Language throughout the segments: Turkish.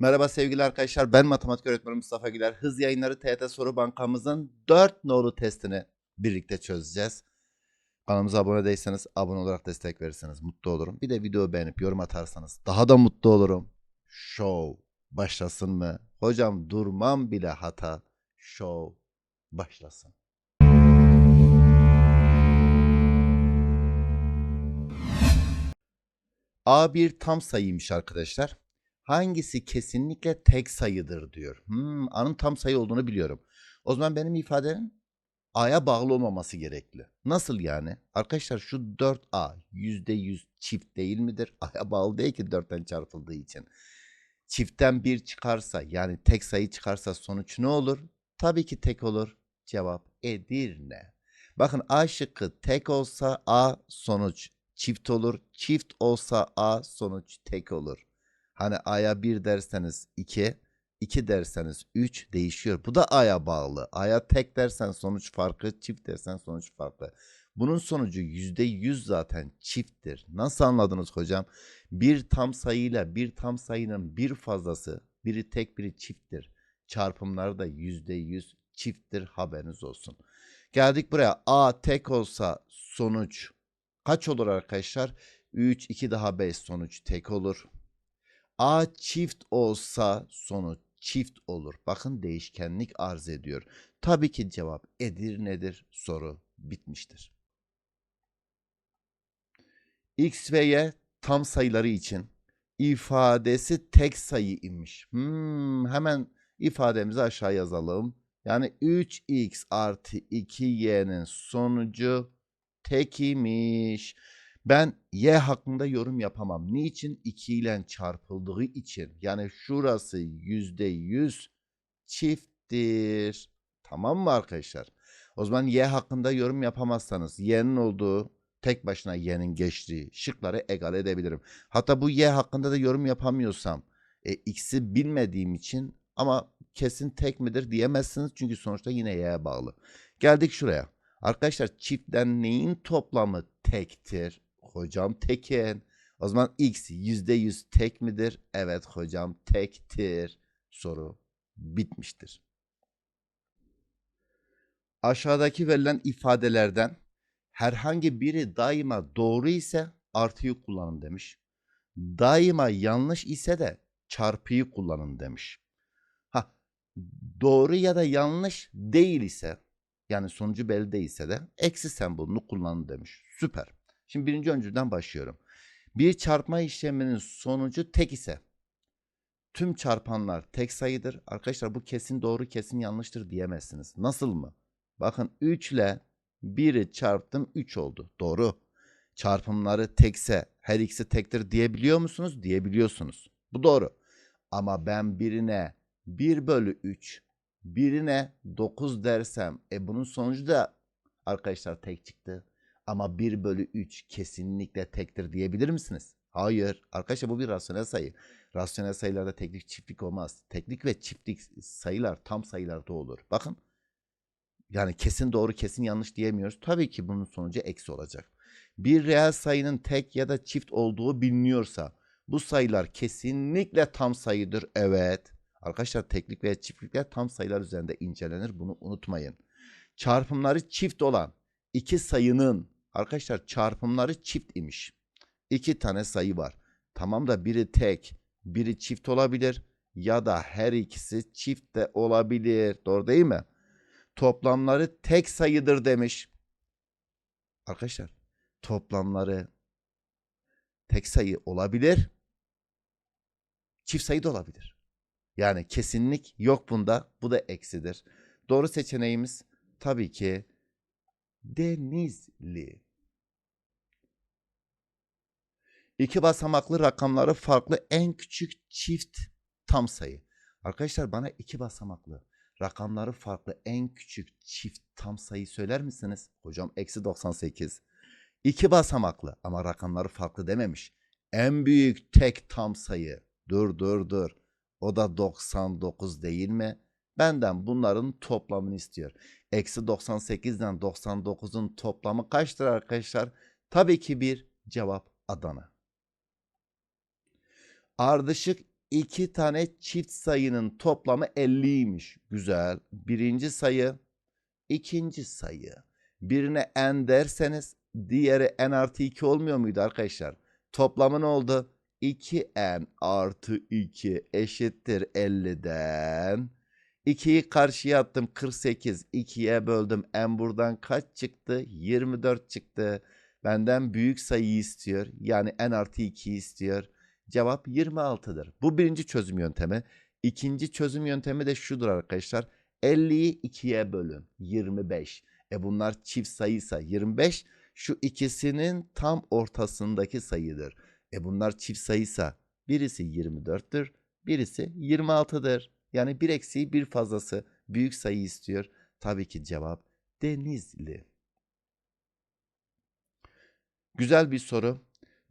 Merhaba sevgili arkadaşlar. Ben matematik öğretmeni Mustafa Güler. Hız yayınları TYT Soru Bankamızın 4 nolu testini birlikte çözeceğiz. Kanalımıza abone değilseniz abone olarak destek verirseniz mutlu olurum. Bir de videoyu beğenip yorum atarsanız daha da mutlu olurum. Show başlasın mı? Hocam durmam bile hata. Show başlasın. A bir tam sayıymış arkadaşlar. Hangisi kesinlikle tek sayıdır diyor. Hmm, A'nın tam sayı olduğunu biliyorum. O zaman benim ifadem A'ya bağlı olmaması gerekli. Nasıl yani? Arkadaşlar şu 4A %100 çift değil midir? A'ya bağlı değil ki 4'ten çarpıldığı için. Çiftten bir çıkarsa yani tek sayı çıkarsa sonuç ne olur? Tabii ki tek olur. Cevap Edirne. Bakın A şıkkı tek olsa A sonuç çift olur. Çift olsa A sonuç tek olur. Hani A'ya 1 derseniz 2, 2 derseniz 3 değişiyor. Bu da A'ya bağlı. A'ya tek dersen sonuç farklı, çift dersen sonuç farklı. Bunun sonucu %100 zaten çifttir. Nasıl anladınız hocam? Bir tam sayıyla bir tam sayının bir fazlası, biri tek biri çifttir. Çarpımları da %100 çifttir haberiniz olsun. Geldik buraya. A tek olsa sonuç kaç olur arkadaşlar? 3, 2 daha 5 sonuç tek olur. A çift olsa sonuç çift olur. Bakın değişkenlik arz ediyor. Tabii ki cevap Edirne'dir. Soru bitmiştir. X ve Y tam sayıları için ifadesi tek sayı imiş. Hmm, hemen ifademizi aşağı yazalım. Yani 3x artı 2y'nin sonucu tek imiş. Ben y hakkında yorum yapamam. Niçin? 2 ile çarpıldığı için. Yani şurası %100 çifttir. Tamam mı arkadaşlar? O zaman y hakkında yorum yapamazsanız y'nin olduğu tek başına y'nin geçtiği şıkları egal edebilirim. Hatta bu y hakkında da yorum yapamıyorsam e, x'i bilmediğim için ama kesin tek midir diyemezsiniz çünkü sonuçta yine y'ye bağlı. Geldik şuraya. Arkadaşlar çiftten neyin toplamı tektir? Hocam tekin. O zaman x %100 tek midir? Evet hocam tektir. Soru bitmiştir. Aşağıdaki verilen ifadelerden herhangi biri daima doğru ise artıyı kullanın demiş. Daima yanlış ise de çarpıyı kullanın demiş. Ha, doğru ya da yanlış değil ise yani sonucu belli değilse de eksi sembolünü kullanın demiş. Süper. Şimdi birinci öncülden başlıyorum. Bir çarpma işleminin sonucu tek ise tüm çarpanlar tek sayıdır. Arkadaşlar bu kesin doğru kesin yanlıştır diyemezsiniz. Nasıl mı? Bakın 3 ile 1'i çarptım 3 oldu. Doğru. Çarpımları tekse her ikisi tektir diyebiliyor musunuz? Diyebiliyorsunuz. Bu doğru. Ama ben birine 1 bölü 3 birine 9 dersem e bunun sonucu da arkadaşlar tek çıktı. Ama 1 bölü 3 kesinlikle tektir diyebilir misiniz? Hayır. Arkadaşlar bu bir rasyonel sayı. Rasyonel sayılarda teklik çiftlik olmaz. Teklik ve çiftlik sayılar tam sayılarda olur. Bakın. Yani kesin doğru kesin yanlış diyemiyoruz. Tabii ki bunun sonucu eksi olacak. Bir reel sayının tek ya da çift olduğu biliniyorsa bu sayılar kesinlikle tam sayıdır. Evet. Arkadaşlar teklik veya çiftlikler tam sayılar üzerinde incelenir. Bunu unutmayın. Çarpımları çift olan iki sayının arkadaşlar çarpımları çift imiş. İki tane sayı var. Tamam da biri tek, biri çift olabilir ya da her ikisi çift de olabilir. Doğru değil mi? Toplamları tek sayıdır demiş. Arkadaşlar toplamları tek sayı olabilir. Çift sayı da olabilir. Yani kesinlik yok bunda. Bu da eksidir. Doğru seçeneğimiz tabii ki Denizli. İki basamaklı rakamları farklı en küçük çift tam sayı. Arkadaşlar bana iki basamaklı rakamları farklı en küçük çift tam sayı söyler misiniz? Hocam eksi 98. İki basamaklı ama rakamları farklı dememiş. En büyük tek tam sayı. Dur dur dur. O da 99 değil mi? Benden bunların toplamını istiyor. Eksi 98 ile 99'un toplamı kaçtır arkadaşlar? Tabii ki bir cevap Adana. Ardışık iki tane çift sayının toplamı 50'ymiş. Güzel. Birinci sayı, ikinci sayı. Birine n derseniz diğeri n artı 2 olmuyor muydu arkadaşlar? Toplamı ne oldu? 2n artı 2 eşittir 50'den. 2'yi karşıya attım 48. 2'ye böldüm. n buradan kaç çıktı? 24 çıktı. Benden büyük sayıyı istiyor. Yani n artı 2'yi istiyor. Cevap 26'dır. Bu birinci çözüm yöntemi. İkinci çözüm yöntemi de şudur arkadaşlar. 50'yi 2'ye bölün. 25. E bunlar çift sayıysa 25 şu ikisinin tam ortasındaki sayıdır. E bunlar çift sayıysa birisi 24'tür, birisi 26'dır. Yani bir eksiği bir fazlası büyük sayı istiyor. Tabii ki cevap Denizli. Güzel bir soru.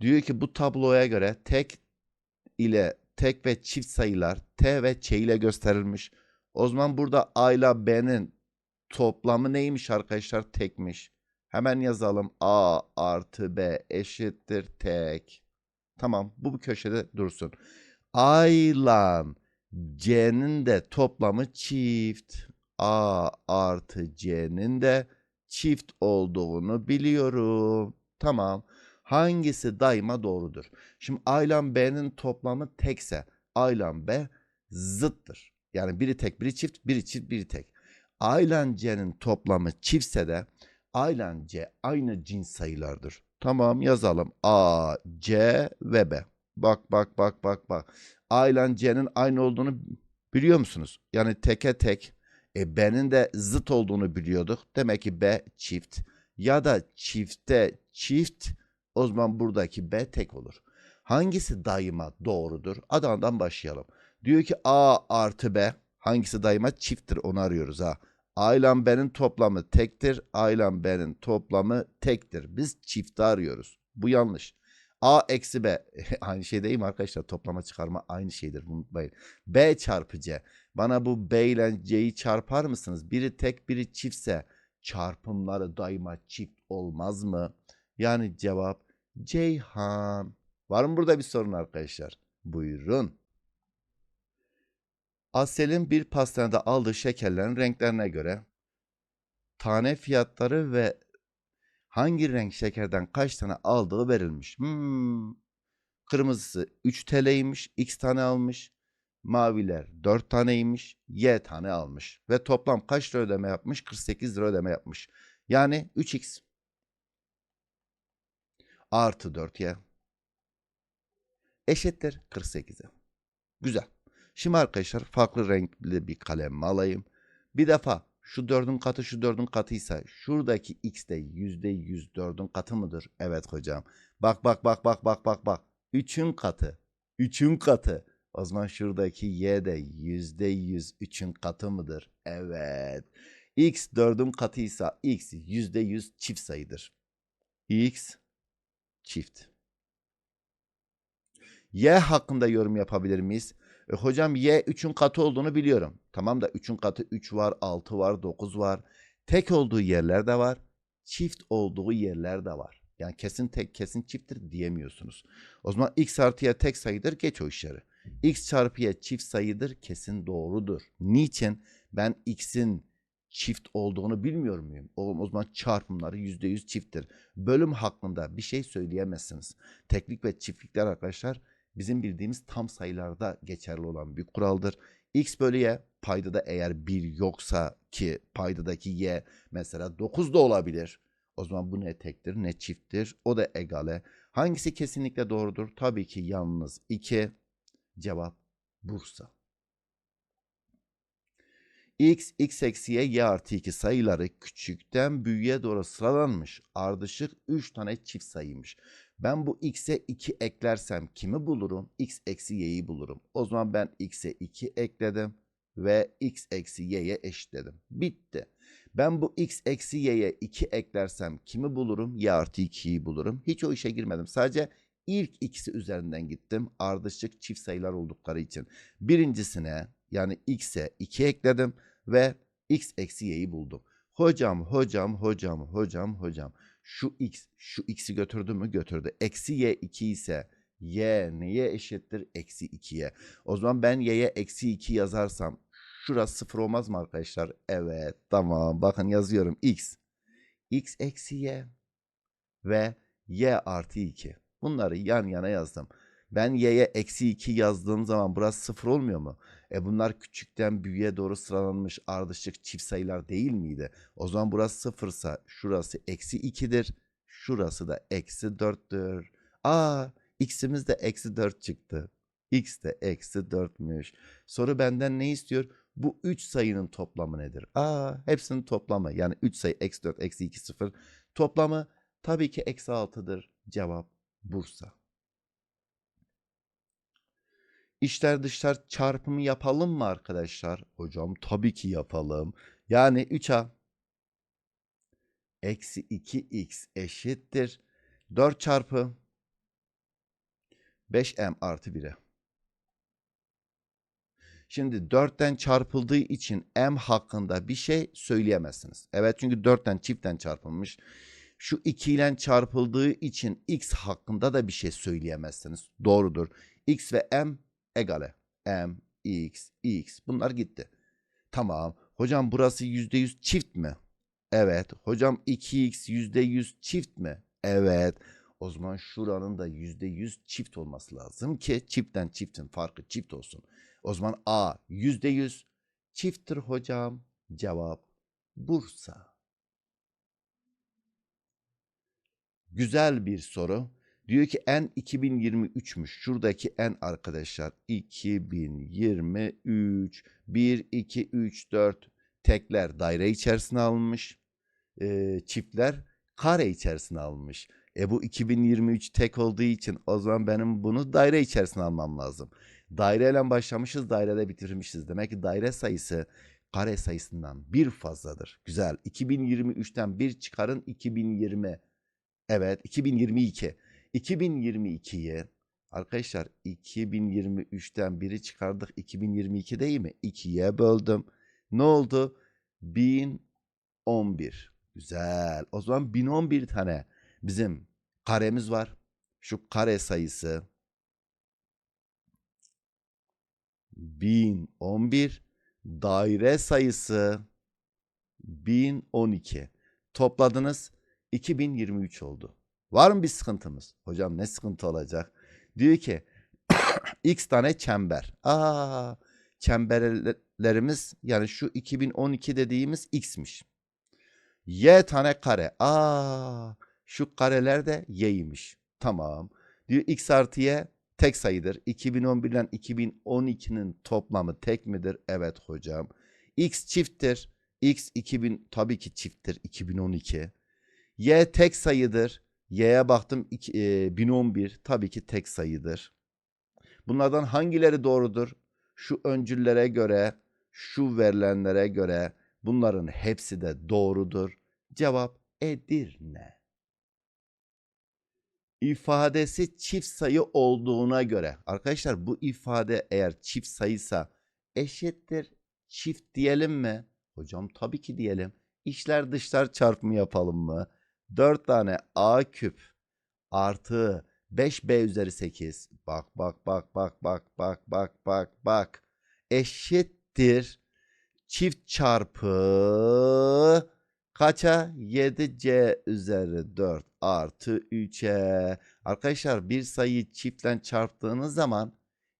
Diyor ki bu tabloya göre tek ile tek ve çift sayılar T ve Ç ile gösterilmiş. O zaman burada A ile B'nin toplamı neymiş arkadaşlar? Tekmiş. Hemen yazalım. A artı B eşittir tek. Tamam bu bu köşede dursun. A ile C'nin de toplamı çift. A artı C'nin de çift olduğunu biliyorum. Tamam. Hangisi daima doğrudur? Şimdi A ile B'nin toplamı tekse A ile B zıttır. Yani biri tek, biri çift, biri çift, biri tek. A ile C'nin toplamı çiftse de A ile C aynı cins sayılardır. Tamam yazalım. A, C ve B. Bak bak bak bak bak. A ile C'nin aynı olduğunu biliyor musunuz? Yani teke tek. E, B'nin de zıt olduğunu biliyorduk. Demek ki B çift. Ya da çifte çift o zaman buradaki B tek olur. Hangisi daima doğrudur? Adana'dan başlayalım. Diyor ki A artı B hangisi daima çifttir onu arıyoruz ha. A ile B'nin toplamı tektir. A ile B'nin toplamı tektir. Biz çifti arıyoruz. Bu yanlış. A eksi B aynı şey değil mi arkadaşlar? Toplama çıkarma aynı şeydir unutmayın. B çarpı C. Bana bu B ile C'yi çarpar mısınız? Biri tek biri çiftse çarpımları daima çift olmaz mı? Yani cevap Ceyhan. Var mı burada bir sorun arkadaşlar? Buyurun. Asel'in bir pastanede aldığı şekerlerin renklerine göre tane fiyatları ve hangi renk şekerden kaç tane aldığı verilmiş. Hmm. Kırmızısı 3 TL'ymiş, X tane almış. Maviler 4 taneymiş, Y tane almış. Ve toplam kaç lira ödeme yapmış? 48 lira ödeme yapmış. Yani 3X artı 4Y eşittir 48'e. Güzel. Şimdi arkadaşlar farklı renkli bir kalem alayım. Bir defa şu dördün katı şu dördün katıysa şuradaki x de yüzde yüz dördün katı mıdır? Evet hocam. Bak bak bak bak bak bak bak. Üçün katı. Üçün katı. O zaman şuradaki y de yüzde yüz üçün katı mıdır? Evet. x dördün katıysa x yüzde yüz çift sayıdır. x çift. Y hakkında yorum yapabilir miyiz? E, hocam y 3'ün katı olduğunu biliyorum. Tamam da 3'ün katı 3 var, 6 var, 9 var. Tek olduğu yerler de var. Çift olduğu yerler de var. Yani kesin tek kesin çifttir diyemiyorsunuz. O zaman x artı y tek sayıdır geç o işleri. x çarpı y çift sayıdır kesin doğrudur. Niçin? Ben x'in çift olduğunu bilmiyor muyum? O, o zaman çarpımları %100 çifttir. Bölüm hakkında bir şey söyleyemezsiniz. Teklik ve çiftlikler arkadaşlar bizim bildiğimiz tam sayılarda geçerli olan bir kuraldır. X bölü y paydada eğer 1 yoksa ki paydadaki y mesela 9 da olabilir. O zaman bu ne tektir ne çifttir. O da egale. Hangisi kesinlikle doğrudur? Tabii ki yalnız 2. Cevap Bursa. X, x eksi y, y artı 2 sayıları küçükten büyüğe doğru sıralanmış. Ardışık 3 tane çift sayıymış. Ben bu x'e 2 eklersem kimi bulurum? x eksi y'yi bulurum. O zaman ben x'e 2 ekledim ve x eksi y'ye eşitledim. Bitti. Ben bu x eksi y'ye 2 eklersem kimi bulurum? y artı 2'yi bulurum. Hiç o işe girmedim. Sadece ilk ikisi üzerinden gittim. Ardışık çift sayılar oldukları için. Birincisine yani x'e 2 ekledim ve x eksi y'yi buldum. Hocam, hocam, hocam, hocam, hocam. Şu x, şu x'i götürdü mü? Götürdü. Eksi y 2 ise y neye eşittir? Eksi 2'ye. O zaman ben y'ye eksi 2 yazarsam şurası sıfır olmaz mı arkadaşlar? Evet tamam bakın yazıyorum x. x eksi y ve y artı 2. Bunları yan yana yazdım. Ben y'ye eksi 2 yazdığım zaman burası sıfır olmuyor mu? E bunlar küçükten büyüğe doğru sıralanmış ardışık çift sayılar değil miydi? O zaman burası sıfırsa şurası eksi 2'dir. Şurası da eksi 4'tür. Aa x'imiz de eksi 4 çıktı. x de eksi 4'müş. Soru benden ne istiyor? Bu 3 sayının toplamı nedir? Aa hepsinin toplamı yani 3 sayı eksi 4 eksi 2 0 toplamı tabii ki eksi 6'dır. Cevap Bursa. İçler dışlar çarpımı yapalım mı arkadaşlar? Hocam tabii ki yapalım. Yani 3a eksi 2x eşittir. 4 çarpı 5m artı 1'e. Şimdi 4'ten çarpıldığı için m hakkında bir şey söyleyemezsiniz. Evet çünkü 4'ten çiftten çarpılmış. Şu 2 ile çarpıldığı için x hakkında da bir şey söyleyemezsiniz. Doğrudur. x ve m egale. m, x, x bunlar gitti. Tamam. Hocam burası %100 çift mi? Evet. Hocam 2x %100 çift mi? Evet. O zaman şuranın da %100 çift olması lazım ki çiftten çiftin farkı çift olsun. O zaman A %100 çifttir hocam. Cevap Bursa. Güzel bir soru. Diyor ki n 2023'müş. Şuradaki n arkadaşlar 2023. 1, 2, 3, 4 tekler daire içerisine alınmış. Ee, çiftler kare içerisine alınmış. E bu 2023 tek olduğu için o zaman benim bunu daire içerisine almam lazım. Daireyle başlamışız, dairede bitirmişiz. Demek ki daire sayısı kare sayısından bir fazladır. Güzel. 2023'ten bir çıkarın 2020. Evet 2022. 2022'yi arkadaşlar 2023'ten biri çıkardık 2022 değil mi? 2'ye böldüm. Ne oldu? 1011. Güzel. O zaman 1011 tane bizim karemiz var. Şu kare sayısı 1011 daire sayısı 1012 topladınız 2023 oldu. Var mı bir sıkıntımız? Hocam ne sıkıntı olacak? Diyor ki x tane çember. Aa çemberlerimiz yani şu 2012 dediğimiz x'miş. Y tane kare. Aa şu kareler de y'ymiş. Tamam. Diyor x artı y tek sayıdır. 2011 ile 2012'nin toplamı tek midir? Evet hocam. X çifttir. X 2000 tabii ki çifttir 2012. Y tek sayıdır. Y'ye baktım iki- e, 1011 tabii ki tek sayıdır. Bunlardan hangileri doğrudur? Şu öncüllere göre, şu verilenlere göre bunların hepsi de doğrudur. Cevap Edirne ifadesi çift sayı olduğuna göre arkadaşlar bu ifade eğer çift sayıysa eşittir çift diyelim mi? Hocam tabii ki diyelim. İçler dışlar çarpımı yapalım mı? 4 tane a küp artı 5b üzeri 8 bak bak bak bak bak bak bak bak bak eşittir çift çarpı kaça 7c üzeri 4 artı 3'e. Arkadaşlar bir sayıyı çiftten çarptığınız zaman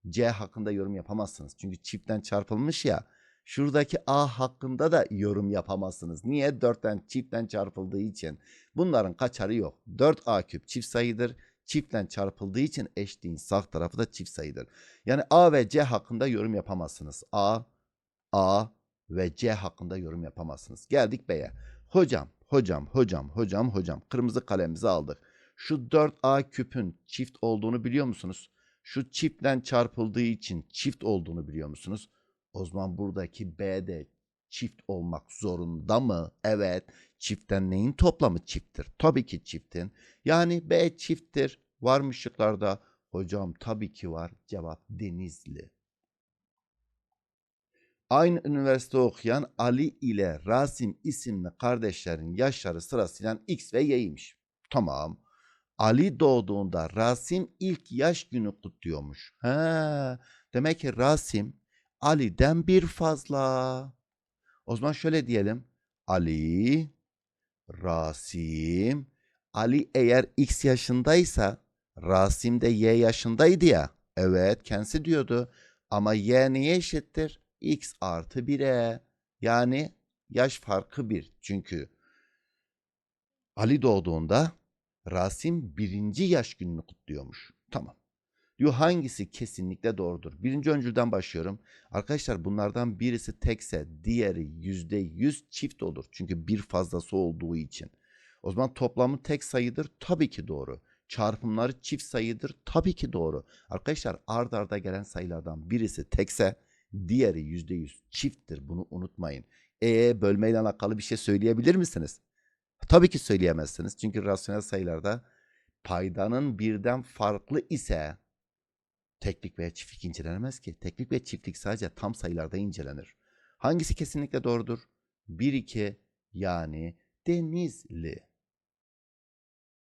C hakkında yorum yapamazsınız. Çünkü çiftten çarpılmış ya. Şuradaki A hakkında da yorum yapamazsınız. Niye? 4'ten çiftten çarpıldığı için. Bunların kaçarı yok. 4A küp çift sayıdır. Çiftten çarpıldığı için eşliğin sağ tarafı da çift sayıdır. Yani A ve C hakkında yorum yapamazsınız. A, A ve C hakkında yorum yapamazsınız. Geldik B'ye. Hocam, hocam, hocam, hocam, hocam. Kırmızı kalemimizi aldık. Şu 4A küpün çift olduğunu biliyor musunuz? Şu çiftten çarpıldığı için çift olduğunu biliyor musunuz? O zaman buradaki B de çift olmak zorunda mı? Evet. Çiftten neyin toplamı çifttir? Tabii ki çiftin. Yani B çifttir. Var mı şıklarda? Hocam tabii ki var. Cevap Denizli. Aynı üniversite okuyan Ali ile Rasim isimli kardeşlerin yaşları sırasıyla X ve Y'ymiş. Tamam. Ali doğduğunda Rasim ilk yaş günü kutluyormuş. He, demek ki Rasim Ali'den bir fazla. O zaman şöyle diyelim. Ali, Rasim. Ali eğer X yaşındaysa Rasim de Y yaşındaydı ya. Evet kendisi diyordu. Ama Y neye eşittir? X artı 1'e. Yani yaş farkı 1. Çünkü Ali doğduğunda Rasim birinci yaş gününü kutluyormuş. Tamam. Diyor hangisi kesinlikle doğrudur? Birinci öncülden başlıyorum. Arkadaşlar bunlardan birisi tekse diğeri yüzde yüz çift olur. Çünkü bir fazlası olduğu için. O zaman toplamı tek sayıdır. Tabii ki doğru. Çarpımları çift sayıdır. Tabii ki doğru. Arkadaşlar ard arda gelen sayılardan birisi tekse diğeri yüzde yüz çifttir. Bunu unutmayın. E bölmeyle alakalı bir şey söyleyebilir misiniz? Tabii ki söyleyemezsiniz. Çünkü rasyonel sayılarda paydanın birden farklı ise teklik veya çiftlik incelenemez ki. Teklik ve çiftlik sadece tam sayılarda incelenir. Hangisi kesinlikle doğrudur? 1 2 yani Denizli.